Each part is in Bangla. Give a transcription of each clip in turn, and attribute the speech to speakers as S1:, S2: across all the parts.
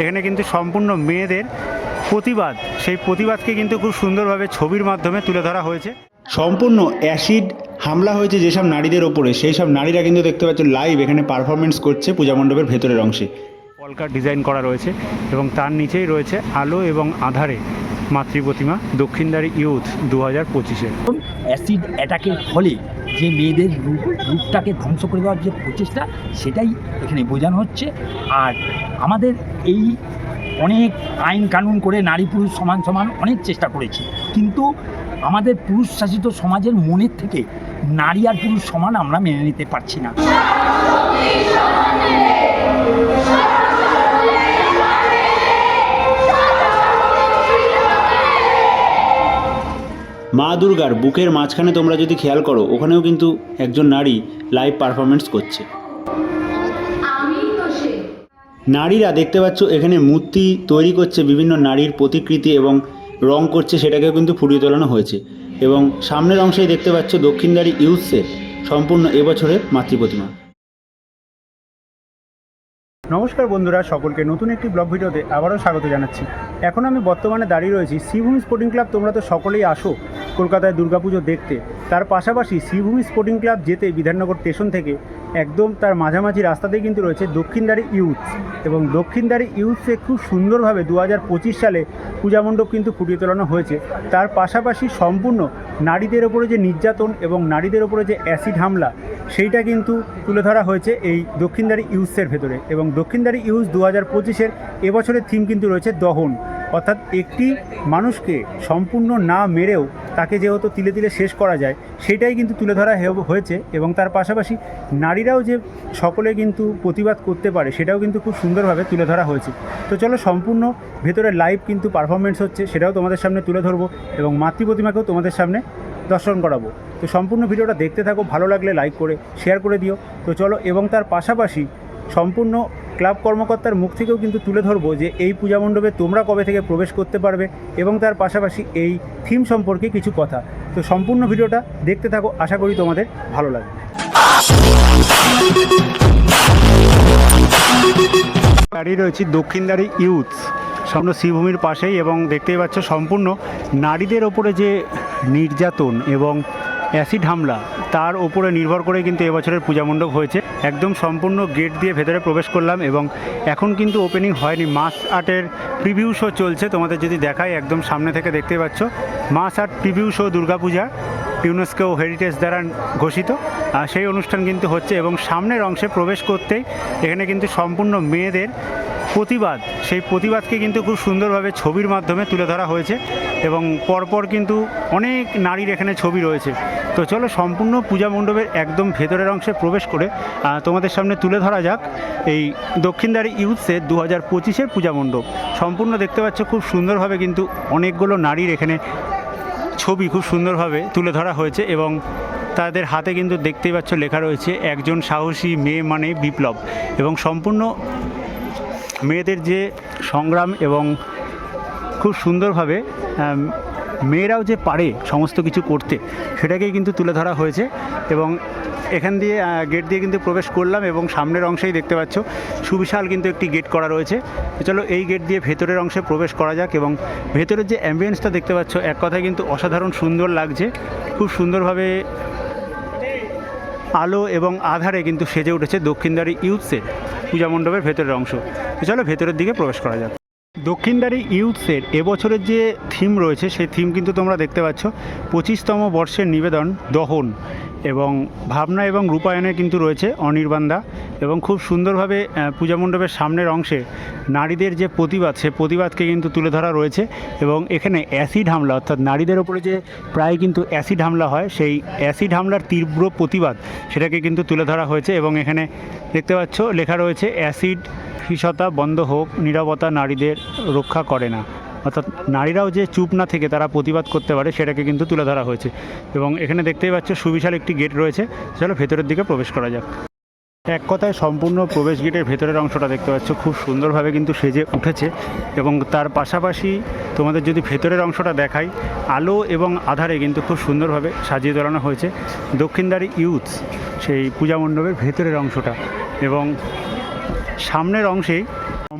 S1: এখানে কিন্তু সম্পূর্ণ মেয়েদের প্রতিবাদ। সেই প্রতিবাদকে কিন্তু খুব সুন্দরভাবে ছবির মাধ্যমে তুলে ধরা হয়েছে। সম্পূর্ণ অ্যাসিড হামলা হয়েছে যেসব নারীদের ওপরে। সেই সব নারীরা কিন্তু দেখতে পাচ্ছ লাইভ এখানে পারফরমেন্স করছে পূজা মণ্ডপের ভেতরের অংশে। পলকার ডিজাইন করা রয়েছে এবং তার নিচেই রয়েছে আলো এবং আধারে মাতৃ প্রতিমা দক্ষিণদারি ইউথ দু হাজার পঁচিশে।
S2: অ্যাসিড অ্যাটাকের ফলে যে মেয়েদের রূপ, রূপটাকে ধ্বংস করে দেওয়ার যে প্রচেষ্টা, সেটাই এখানে বোঝানো হচ্ছে। আর আমাদের এই অনেক আইন কানুন করে নারী পুরুষ সমান সমান অনেক চেষ্টা করেছি। কিন্তু আমাদের পুরুষ শাসিত সমাজের মনের থেকে নারী আর পুরুষ সমান আমরা মেনে নিতে পারছি না।
S1: মা দুর্গার বুকের মাঝখানে তোমরা যদি খেয়াল করো, ওখানেও কিন্তু একজন নারী লাইভ পারফরমেন্স করছে। নারীরা দেখতে পাচ্ছ, এখানে মূর্তি তৈরি করছে, বিভিন্ন নারীর প্রতিকৃতি এবং রং করছে, সেটাকেও কিন্তু ফুটিয়ে তোলানো হয়েছে। এবং সামনের অংশেই দেখতে পাচ্ছ দক্ষিণদারি ইউথসের সম্পূর্ণ এবছরের মাতৃ প্রতিমা নমস্কার বন্ধুরা, সকলকে নতুন একটি ব্লগ ভিডিওতে আবারও স্বাগত জানাচ্ছি। এখন আমি বর্তমানে দাঁড়িয়ে রয়েছি শ্রীভূমি স্পোর্টিং ক্লাব তোমরা তো সকলেই আসো কলকাতায় দুর্গাপুজো দেখতে। তার পাশাপাশি শ্রীভূমি স্পোর্টিং ক্লাব যেতে বিধাননগর স্টেশন থেকে একদম তার মাঝামাঝি রাস্তাতেই কিন্তু রয়েছে দক্ষিণদারি ইউথ এবং দক্ষিণদারি ইউথসে খুব সুন্দরভাবে দু হাজার পঁচিশ সালে পূজা মণ্ডপ কিন্তু ফুটিয়ে তোলানো হয়েছে। তার পাশাপাশি সম্পূর্ণ নারীদের ওপরে যে নির্যাতন এবং নারীদের ওপরে যে অ্যাসিড হামলা, সেইটা কিন্তু তুলে ধরা হয়েছে এই দক্ষিণদারি ইউসের ভেতরে এবং দক্ষিণদারি ইউস দু হাজার পঁচিশের এবছরের থিম কিন্তু রয়েছে দহন। অর্থাৎ একটি মানুষকে সম্পূর্ণ না মেরেও তাকে যেহেতু তিলে তিলে শেষ করা যায়, সেটাই কিন্তু তুলে ধরা হয়েছে এবং তার পাশাপাশি নারীরাও যে সকলে কিন্তু প্রতিবাদ করতে পারে, সেটাও কিন্তু খুব সুন্দরভাবে তুলে ধরা হয়েছে। তো চলো সম্পূর্ণ ভেতরে লাইভ কিন্তু পারফরমেন্স হচ্ছে, সেটাও তোমাদের সামনে তুলে ধরবো এবং মাতৃ প্রতিমাকেও তোমাদের সামনে দর্শন করাবো। তো সম্পূর্ণ ভিডিওটা দেখতে থাকো, ভালো লাগলে লাইক করে শেয়ার করে দিও। তো চলো এবং তার পাশাপাশি সম্পূর্ণ ক্লাব কর্মকর্তার মুখ থেকেও কিন্তু তুলে ধরবো যে এই পূজা মণ্ডপে তোমরা কবে থেকে প্রবেশ করতে পারবে এবং তার পাশাপাশি এই থিম সম্পর্কে কিছু কথা। তো সম্পূর্ণ ভিডিওটা দেখতে থাকো, আশা করি তোমাদের ভালো লাগবে। দাঁড়িয়ে রয়েছি দক্ষিণদারি ইউথ সামনে শ্রীভূমির পাশেই এবং দেখতেই পাচ্ছ সম্পূর্ণ নারীদের ওপরে যে নির্যাতন এবং অ্যাসিড হামলা, তার ওপরে নির্ভর করে কিন্তু এবছরের পূজা মণ্ডপ হয়েছে। একদম সম্পূর্ণ গেট দিয়ে ভেতরে প্রবেশ করলাম এবং এখন কিন্তু ওপেনিং হয়নি। মাস আর্টের প্রিভিউ শো চলছে। তোমাদের যদি দেখাই, একদম সামনে থেকে দেখতে পাচ্ছ mass art preview show Durga Puja UNESCO heritage দ্বারা ঘোষিত। সেই অনুষ্ঠান কিন্তু হচ্ছে এবং সামনের অংশে প্রবেশ করতেই এখানে কিন্তু সম্পূর্ণ মেয়েদের প্রতিবাদ, সেই প্রতিবাদকে কিন্তু খুব সুন্দরভাবে ছবির মাধ্যমে তুলে ধরা হয়েছে এবং পরপর কিন্তু অনেক নারীর এখানে ছবি রয়েছে। তো চলো সম্পূর্ণ পূজা মণ্ডপের একদম ভেতরের অংশে প্রবেশ করে তোমাদের সামনে তুলে ধরা যাক এই দক্ষিণদারি ইউথসের দু হাজার পঁচিশের পূজা মণ্ডপ। সম্পূর্ণ দেখতে পাচ্ছ খুব সুন্দরভাবে কিন্তু অনেকগুলো নারীর এখানে ছবি খুব সুন্দরভাবে তুলে ধরা হয়েছে এবং তাদের হাতে কিন্তু দেখতেই পাচ্ছ লেখা রয়েছে, একজন সাহসী মেয়ে মানে বিপ্লব। এবং সম্পূর্ণ মেয়েদের যে সংগ্রাম এবং খুব সুন্দরভাবে মেয়েরাও যে পারে সমস্ত কিছু করতে, সেটাকেই কিন্তু তুলে ধরা হয়েছে এবং এখান দিয়ে গেট দিয়ে কিন্তু প্রবেশ করলাম এবং সামনের অংশেই দেখতে পাচ্ছ, সুবিশাল কিন্তু একটি গেট করা রয়েছে। চলো এই গেট দিয়ে ভেতরের অংশে প্রবেশ করা যাক এবং ভেতরের যে অ্যাম্বিয়েন্সটা দেখতে পাচ্ছ, এক কথায় কিন্তু অসাধারণ সুন্দর লাগছে। খুব সুন্দরভাবে আলো এবং আধারে কিন্তু সেজে উঠেছে দক্ষিণদারি ইউথসের পূজা মণ্ডপের ভেতরের অংশ। চলো ভেতরের দিকে প্রবেশ করা যাক। দক্ষিণদারি ইউথসের এবছরের যে থিম রয়েছে, সেই থিম কিন্তু তোমরা দেখতে পাচ্ছ। পঁচিশতম বর্ষের নিবেদন, দহন। এবং ভাবনা এবং রূপায়ণে কিন্তু রয়েছে অনির্বাণদা এবং খুব সুন্দরভাবে পূজা মণ্ডপের সামনের অংশে নারীদের যে প্রতিবাদ, সে প্রতিবাদকে কিন্তু তুলে ধরা রয়েছে এবং এখানে অ্যাসিড হামলা, অর্থাৎ নারীদের ওপরে যে প্রায় কিন্তু অ্যাসিড হামলা হয়, সেই অ্যাসিড হামলার তীব্র প্রতিবাদ সেটাকে কিন্তু তুলে ধরা হয়েছে এবং এখানে দেখতে পাচ্ছ লেখা রয়েছে, অ্যাসিড হিসতা বন্ধ হোক নিরাপত্তা নারীদের রক্ষা করে না। অর্থাৎ নারীরাও যে চুপ না থেকে তারা প্রতিবাদ করতে পারে সেটাকে কিন্তু তুলে ধরা হয়েছে। এবং এখানে দেখতেই পাচ্ছ সুবিশাল একটি গেট রয়েছে। চলো ভেতরের দিকে প্রবেশ করা যাক। এক কথায় সম্পূর্ণ প্রবেশ গেটের ভেতরের অংশটা দেখতে পাচ্ছ। খুব সুন্দরভাবে কিন্তু সেজে উঠেছে এবং তার পাশাপাশি তোমাদের যদি ভেতরের অংশটা দেখাই, আলো এবং আধারে কিন্তু খুব সুন্দরভাবে সাজিয়ে তোলানো হয়েছে। দক্ষিণদারি ইউথ, সেই পূজা মণ্ডপের ভেতরের অংশটা এবং সামনের অংশেই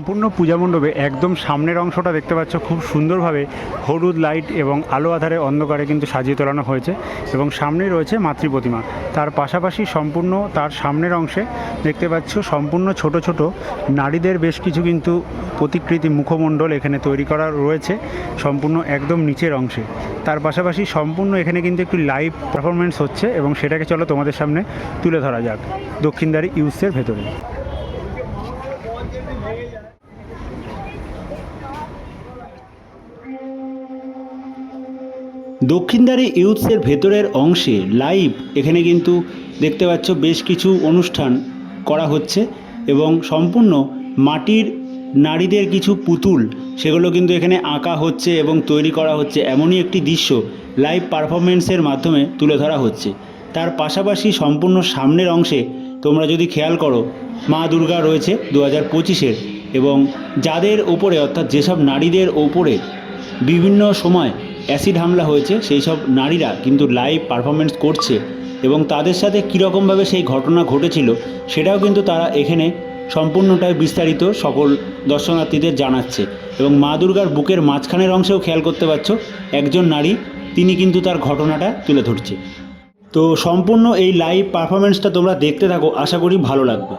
S1: সম্পূর্ণ পূজা মণ্ডপে একদম সামনের অংশটা দেখতে পাচ্ছ খুব সুন্দরভাবে হলুদ লাইট এবং আলো আধারে অন্ধকারে কিন্তু সাজিয়ে তোলানো হয়েছে এবং সামনেই রয়েছে মাতৃ প্রতিমা। তার পাশাপাশি সম্পূর্ণ তার সামনের অংশে দেখতে পাচ্ছ সম্পূর্ণ ছোট ছোট নারীদের বেশ কিছু কিন্তু প্রতিকৃতি মুখমণ্ডল এখানে তৈরি করা রয়েছে সম্পূর্ণ একদম নিচের অংশে। তার পাশাপাশি সম্পূর্ণ এখানে কিন্তু একটি লাইভ পারফরমেন্স হচ্ছে এবং সেটাকে চলো তোমাদের সামনে তুলে ধরা যাক। দক্ষিণদারি ইউসের ভেতরে। দক্ষিণদারি ইউথসের ভেতরের অংশে লাইভ, এখানে কিন্তু দেখতে পাচ্ছ বেশ কিছু অনুষ্ঠান করা হচ্ছে এবং সম্পূর্ণ মাটির নারীদের কিছু পুতুল, সেগুলো কিন্তু এখানে আঁকা হচ্ছে এবং তৈরি করা হচ্ছে। এমনই একটি দৃশ্য লাইভ পারফরমেন্সের মাধ্যমে তুলে ধরা হচ্ছে। তার পাশাপাশি সম্পূর্ণ সামনের অংশে তোমরা যদি খেয়াল করো, মা দুর্গা রয়েছে দু হাজার পঁচিশের এবং যাদের ওপরে অর্থাৎ যেসব নারীদের ওপরে বিভিন্ন সময় অ্যাসিড হামলা হয়েছে, সেই সব নারীরা কিন্তু লাইভ পারফরমেন্স করছে এবং তাদের সাথে কীরকমভাবে সেই ঘটনা ঘটেছিল সেটাও কিন্তু তারা এখানে সম্পূর্ণটাই বিস্তারিত সকল দর্শনার্থীদের জানাচ্ছে। এবং মা দুর্গার বুকের মাঝখানের অংশেও খেয়াল করতে পারছ, একজন নারী, তিনি কিন্তু তার ঘটনাটা তুলে ধরছে। তো সম্পূর্ণ এই লাইভ পারফরমেন্সটা তোমরা দেখতে থাকো, আশা করি ভালো লাগবে।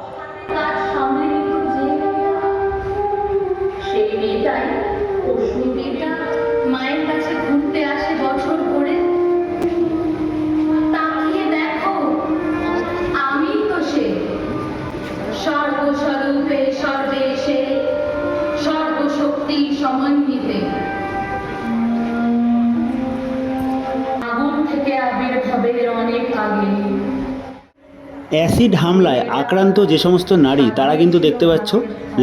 S1: অ্যাসিড হামলায় আক্রান্ত যে সমস্ত নারী, তারা কিন্তু দেখতে পাচ্ছ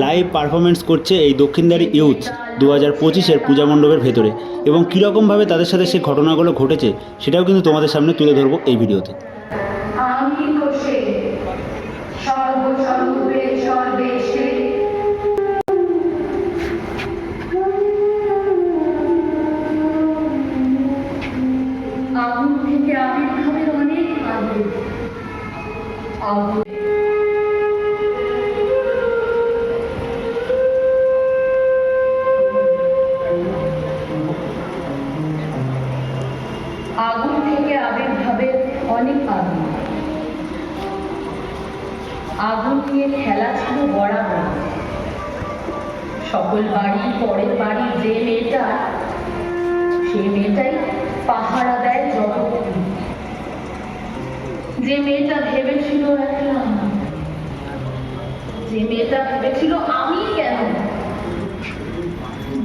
S1: লাইভ পারফরমেন্স করছে এই দক্ষিণদারি ইউথ দু হাজার পঁচিশের পূজা মণ্ডপের ভেতরে। এবং কীরকমভাবে তাদের সাথে সে ঘটনাগুলো ঘটেছে, সেটাও কিন্তু তোমাদের সামনে তুলে ধরবো এই ভিডিওতে
S3: আমি তো সে সর্বস্বরূপে সর্বেশে আগুন থেকে আবির্ভাবের অনেক আগে আগুন আগুন থেকে আবির্ভাবের অনেক আগে আগুন নিয়ে খেলা ছিল বরাবর। সকল বাড়ি পরের বাড়ি যে মেয়েটা সেই মেয়েটাই পাহারা দেয় জগৎকে। যে মেয়েটা ভেবেছিল একলা যে মেয়েটা ভেবেছিল আমি কেন?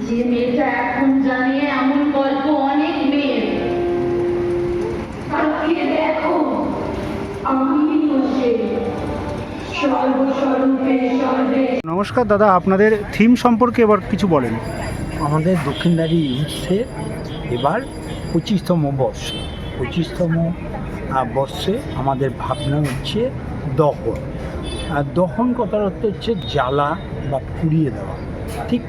S3: যে মেয়েটা এখন জানে এমন গল্প অনেক মেয়ের। তাকিয়ে দেখো আমি সর্বস্বরূপে সর্বে
S1: নমস্কার দাদা আপনাদের থিম সম্পর্কে এবার কিছু বলেন।
S2: আমাদের দক্ষিণদারি ইউথে এবার পঁচিশতম বর্ষ পঁচিশতম বর্ষে আমাদের ভাবনা হচ্ছে দহন। আর দহন কথার অর্থ হচ্ছে জ্বালা বা পুড়িয়ে দেওয়া। ঠিক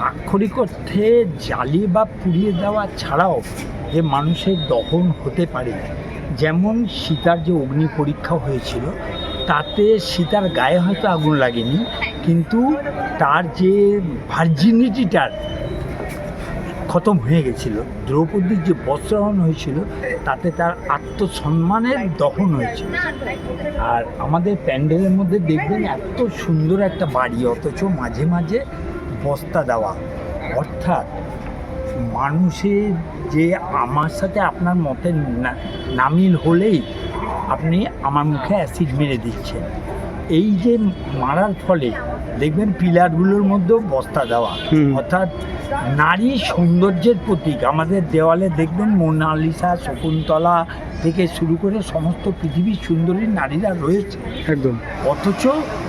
S2: আক্ষরিক অর্থে জ্বালিয়ে বা পুড়িয়ে দেওয়া ছাড়াও যে মানুষের দহন হতে পারে। যেমন সীতার যে অগ্নি পরীক্ষা হয়েছিল, তাতে সীতার গায়ে হয়তো আগুন লাগেনি, কিন্তু তার যে ভার্জিনিটিটার খতম হয়ে গেছিল। দ্রৌপদীর যে বস্ত্রহরণ হয়েছিল, তাতে তার আত্মসম্মানের দহন হয়েছিল। আর আমাদের প্যান্ডেলের মধ্যে দেখবেন এত সুন্দর একটা বাড়ি, অথচ মাঝে মাঝে বস্তা দেওয়া। অর্থাৎ মানুষের যে আমার সাথে আপনার মতে নামিল হলেই আপনি আমার মুখে অ্যাসিড মেরে দিচ্ছেন। এই যে মারার ফলে দেখবেন পিলারগুলোর মধ্যেও বস্তা দেওয়া। অর্থাৎ নারী সৌন্দর্যের প্রতীক। আমাদের দেওয়ালে দেখবেন মোনালিসা শকুন্তলা থেকে শুরু করে সমস্ত পৃথিবীর সুন্দরী নারীরা রয়েছে।
S1: একদম।
S2: অথচ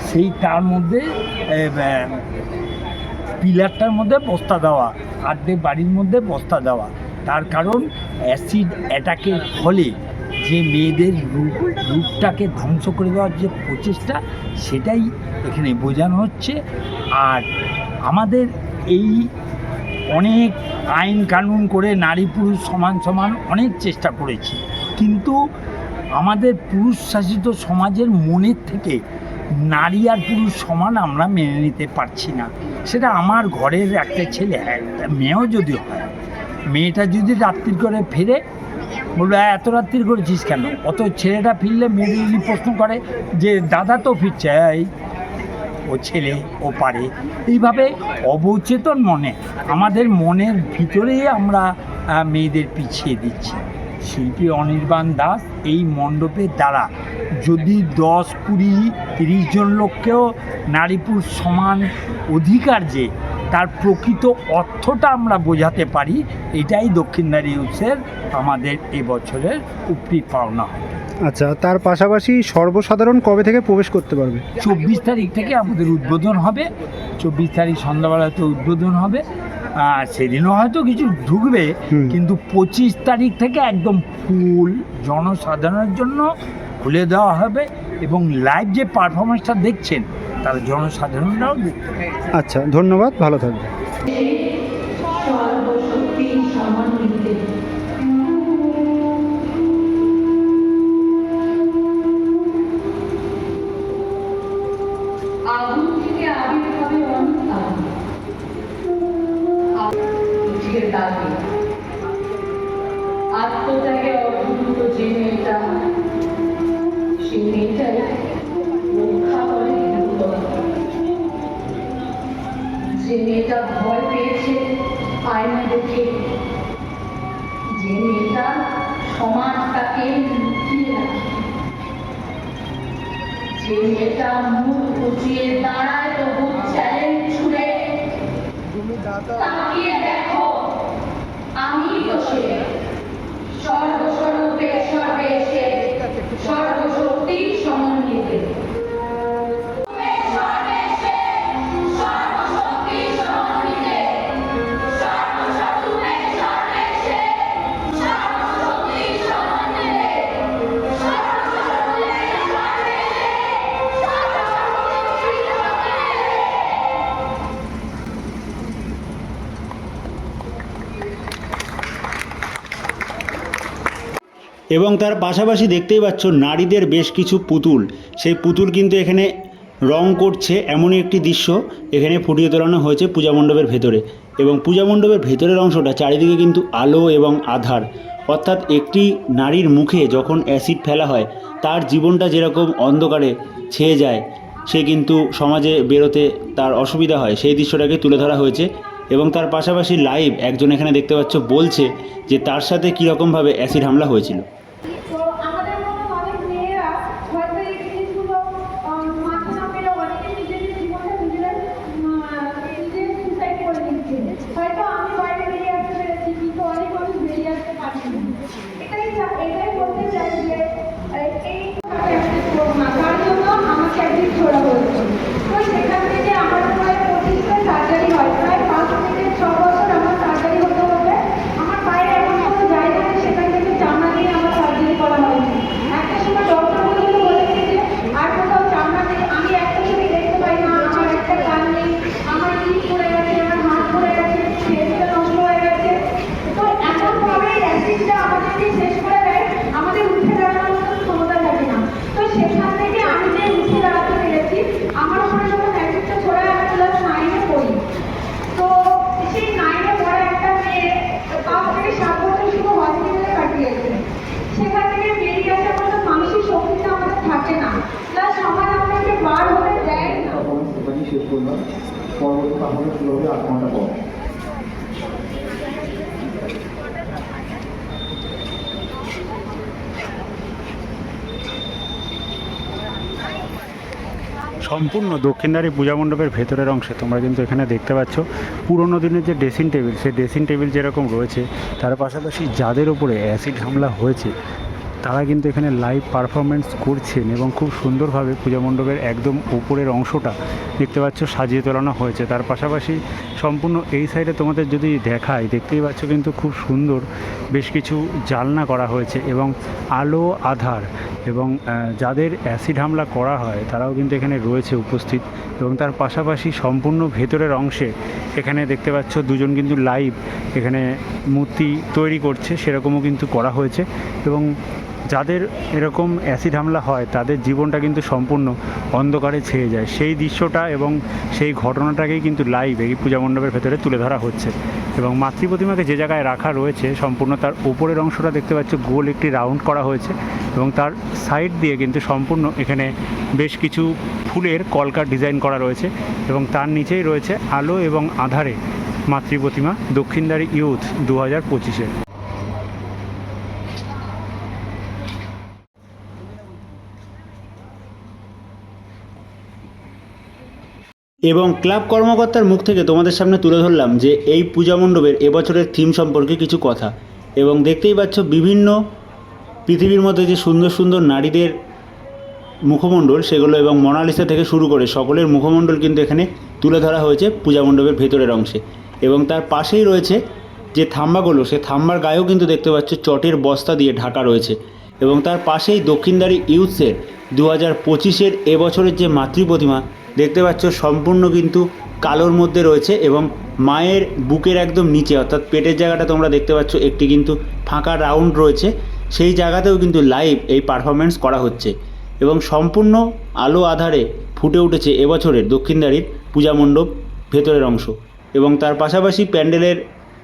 S2: সেই তার মধ্যে পিলারটার মধ্যে বস্তা দেওয়া আর্ধেক বাড়ির মধ্যে বস্তা দেওয়া। তার কারণ অ্যাসিড অ্যাটাকের ফলে যে মেয়েদের রূপ, রূপটাকে ধ্বংস করে দেওয়ার যে প্রচেষ্টা, সেটাই এখানে বোঝানো হচ্ছে। আর আমাদের এই অনেক আইন কানুন করে নারী পুরুষ সমান সমান অনেক চেষ্টা করেছি। কিন্তু আমাদের পুরুষ শাসিত সমাজের মনের থেকে নারী আর পুরুষ সমান আমরা মেনে নিতে পারছি না। সেটা আমার ঘরের একটা ছেলে একটা মেয়েও যদি হয়, মেয়েটা যদি রাত্রির করে ফিরে বলল "হ্যাঁ, এত রাত্রির করেছিস কেন? অত ছেলেটা ফিরলে মেয়েটা যদি প্রশ্ন করে যে দাদা তো ফিরছে এই ও ছেলে ও পারে। এইভাবে অবচেতন মনে আমাদের মনের ভিতরেই আমরা মেয়েদের পিছিয়ে দিচ্ছি। শিল্পী অনির্বাণ দাস এই মণ্ডপের দ্বারা যদি দশ কুড়ি তিরিশ জন লোককেও নারী পুরুষ সমান অধিকার যে তার প্রকৃত অর্থটা আমরা বোঝাতে পারি এটাই দক্ষিণদারি উৎসের আমাদের এবছরের উপরি পাওনা
S1: আচ্ছা তার পাশাপাশি সর্বসাধারণ কবে থেকে প্রবেশ করতে পারবে?
S2: চব্বিশ তারিখ থেকে আমাদের উদ্বোধন হবে। চব্বিশ তারিখ সন্ধ্যাবেলাতে উদ্বোধন হবে। আর সেদিনও হয়তো কিছু ঢুকবে কিন্তু পঁচিশ তারিখ থেকে একদম ফুল জনসাধারণের জন্য খুলে দেওয়া হবে এবং লাইভ যে পারফরমেন্সটা দেখছেন তার জনসাধারণরাও দেখতে
S1: আচ্ছা ধন্যবাদ ভালো থাকবে
S3: সর্বশক্তি সমন্বিতে আগুন থেকে আবির্ভাবে যে মেয়েটা ভয় পেয়েছে আয়না দেখে। যে মেয়েটা সমাজ তাকে লুকিয়ে রাখে। যে মেয়েটা মুখ উঁচিয়ে দাঁড়ায় তবু চ্যালেঞ্জ ছুড়ে। তাকিয়ে দেখো, আমি তো সে। সর্বস্বরূপে সর্বেশে সর্বশক্তি সমন্বিতে
S1: এবং তার পাশাপাশি দেখতেই পাচ্ছ নারীদের বেশ কিছু পুতুল। সেই পুতুল কিন্তু এখানে রং করছে এমনই একটি দৃশ্য। এখানে ফুটিয়ে তোলানো হয়েছে পূজা মণ্ডপের ভেতরে। এবং পূজা মণ্ডপের ভেতরের অংশটা চারিদিকে কিন্তু আলো এবং আধার। অর্থাৎ একটি নারীর মুখে যখন অ্যাসিড ফেলা হয়, তার জীবনটা যেরকম অন্ধকারে ছেয়ে যায়, সে কিন্তু সমাজে বেরোতে তার অসুবিধা হয়। সেই দৃশ্যটাকে তুলে ধরা হয়েছে। এবং তার পাশাপাশি লাইভ একজন এখানে দেখতে পাচ্ছ বলছে যে তার সাথে কীরকমভাবে অ্যাসিড হামলা হয়েছিল
S4: তো আমাদের মতো অনেক মেয়েরা হয়তো এই জিনিসগুলো আহ, মাথা না পেলে অনেকে নিজেদের জীবনটা নিজেরাই উম, আহ, নিজের সুসাইড করে নিচ্ছে হয়তো আমি বাইরে বেরিয়ে আসতে পেরেছি কিন্তু অনেক মানুষ বেরিয়ে আসতে পারছে না এটাই চা- এটাই বলতে চাই যে আহ, এই অ্যাডমিট করব না তার জন্য আমাকে অ্যাডমিট করা হয়েছে তো সেখান থেকে আমার প্রায় পঁচিশটা সার্জারি হয় প্রায় পাঁচ থেকে ছ বছর আমার সার্জারি হতে হবে আমার বাইরে এমন কোনো জায়গা নেই সেখান থেকে চামড়া নিয়ে আমার সার্জারি করা হয়নি একটা সময় ডক্টর বলে বলেছে যে আর কোথাও চামড়া নেই আমি একটা ছবি দেখতে পাই না আমার একটা কান নেই আমার পিঠ পড়ে গেছে আমার হাত পড়ে গেছে ফেসটা নষ্ট হয়ে গেছে তো এমনভাবে অ্যাসিডটা আমাদেরকে শেষ করে দেয় আমাদের উঠে দাঁড়ানোর মতো ক্ষমতা থাকে না তো সেখান থেকে আমি যে উঠে দাঁড়াতে পেরেছি আমার উপরে যখন অ্যাসিডটা ছড়ে আমি ক্লাস নাইনে পড়ি তো সেই নাইনে পড়ে একটা মেয়ে পাঁচ থেকে সাত বছর শুধু হসপিটালে কাটিয়েছে সেখান থেকে বেরিয়ে আসার মতো মানসিক শক্তিটা আমাদের থাকে না প্লাস সমাজ আমাদেরকে বার হতে দেয় না
S5: পারফরমেন্স এখানেই শেষ করলাম পরবর্তী পারফরমেন্স শুরু হবে আট ঘণ্টা পর
S1: সম্পূর্ণ দক্ষিণদারি পূজা মণ্ডপের ভেতরের অংশে, তোমরা কিন্তু এখানে দেখতে পাচ্ছ পুরোনো দিনের যে ড্রেসিং টেবিল সেই ড্রেসিং টেবিল যেরকম রয়েছে, তার পাশাপাশি যাদের উপরে অ্যাসিড হামলা হয়েছে তারা কিন্তু এখানে লাইভ পারফরমেন্স করছেন এবং খুব সুন্দরভাবে পূজা মণ্ডপের একদম উপরের অংশটা দেখতে পাচ্ছ সাজিয়ে তোলানো হয়েছে। তার পাশাপাশি সম্পূর্ণ এই সাইডে তোমাদের যদি দেখায় দেখতেই পাচ্ছ কিন্তু খুব সুন্দর বেশ কিছু জালনা করা হয়েছে এবং আলো, আধার এবং যাদের অ্যাসিড হামলা করা হয় তারাও কিন্তু এখানে রয়েছে উপস্থিত এবং তার পাশাপাশি সম্পূর্ণ ভেতরের অংশে এখানে দেখতে পাচ্ছ দুজন কিন্তু লাইভ এখানে মূর্তি তৈরি করছে, সেরকমও কিন্তু করা হয়েছে এবং যাদের এরকম অ্যাসিড হামলা হয়, তাদের জীবনটা কিন্তু সম্পূর্ণ অন্ধকারে ছেয়ে যায়। সেই দৃশ্যটা এবং সেই ঘটনাটাকেই কিন্তু লাইভ এই পূজা মণ্ডপের ভেতরে তুলে ধরা হচ্ছে। এবং মাতৃ প্রতিমাকে যে জায়গায় রাখা রয়েছে, সম্পূর্ণ তার উপরের অংশটা দেখতে পাচ্ছ, গোল একটি রাউন্ড করা হয়েছে এবং তার সাইড দিয়ে কিন্তু সম্পূর্ণ এখানে বেশ কিছু ফুলের কলকার ডিজাইন করা রয়েছে এবং তার নিচেই রয়েছে আলো এবং আধারে মাতৃ প্রতিমা দক্ষিণদারি ইউথ দু হাজার পঁচিশে। এবং ক্লাব কর্মকর্তার মুখ থেকে তোমাদের সামনে তুলে ধরলাম যে এই পূজা মণ্ডপের এবছরের থিম সম্পর্কে কিছু কথা। এবং দেখতেই পাচ্ছ বিভিন্ন পৃথিবীর মধ্যে যে সুন্দর সুন্দর নারীদের মুখমণ্ডল, সেগুলো এবং মোনালিসা থেকে শুরু করে সকলের মুখমণ্ডল কিন্তু এখানে তুলে ধরা হয়েছে পূজা মণ্ডপের ভেতরের অংশে। এবং তার পাশেই রয়েছে যে থাম্বাগুলো, সে থাম্বার গায়েও কিন্তু দেখতে পাচ্ছ চটের বস্তা দিয়ে ঢাকা রয়েছে। এবং তার পাশেই দক্ষিণদারি ইউথসের দু হাজার পঁচিশের এবছরের যে মাতৃ প্রতিমা দেখতে পাচ্ছ সম্পূর্ণ কিন্তু কালোর মধ্যে রয়েছে এবং মায়ের বুকের একদম নিচে, অর্থাৎ পেটের জায়গাটা তোমরা দেখতে পাচ্ছ, একটি কিন্তু ফাঁকা রাউন্ড রয়েছে। সেই জায়গাতেও কিন্তু লাইভ এই পারফরমেন্স করা হচ্ছে এবং সম্পূর্ণ আলো আধারে ফুটে উঠেছে এবছরের দক্ষিণদারির পূজা মণ্ডপ ভেতরের অংশ এবং তার পাশাপাশি প্যান্ডেলের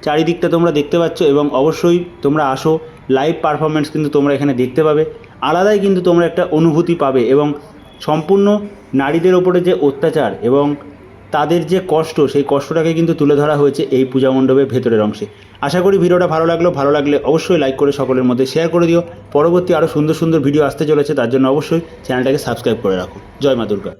S1: চারিদিকটা তোমরা দেখতে পাচ্ছ এবং অবশ্যই তোমরা আসো লাইভ পারফরমেন্স কিন্তু তোমরা এখানে দেখতে পাবে। আলাদাই কিন্তু তোমরা একটা অনুভূতি পাবে এবং সম্পূর্ণ নারীদের ওপরে যে অত্যাচার এবং তাদের যে কষ্ট, সেই কষ্টটাকে কিন্তু তুলে ধরা হয়েছে এই পূজা মণ্ডপের ভেতরের অংশে। আশা করি ভিডিওটা ভালো লাগল। ভালো লাগলে অবশ্যই লাইক করে সকলের মধ্যে শেয়ার করে দিও। পরবর্তী আরও সুন্দর সুন্দর ভিডিও আসতে চলেছে, তার জন্য অবশ্যই চ্যানেলটাকে সাবস্ক্রাইব করে রাখো। জয় মা দুর্গা।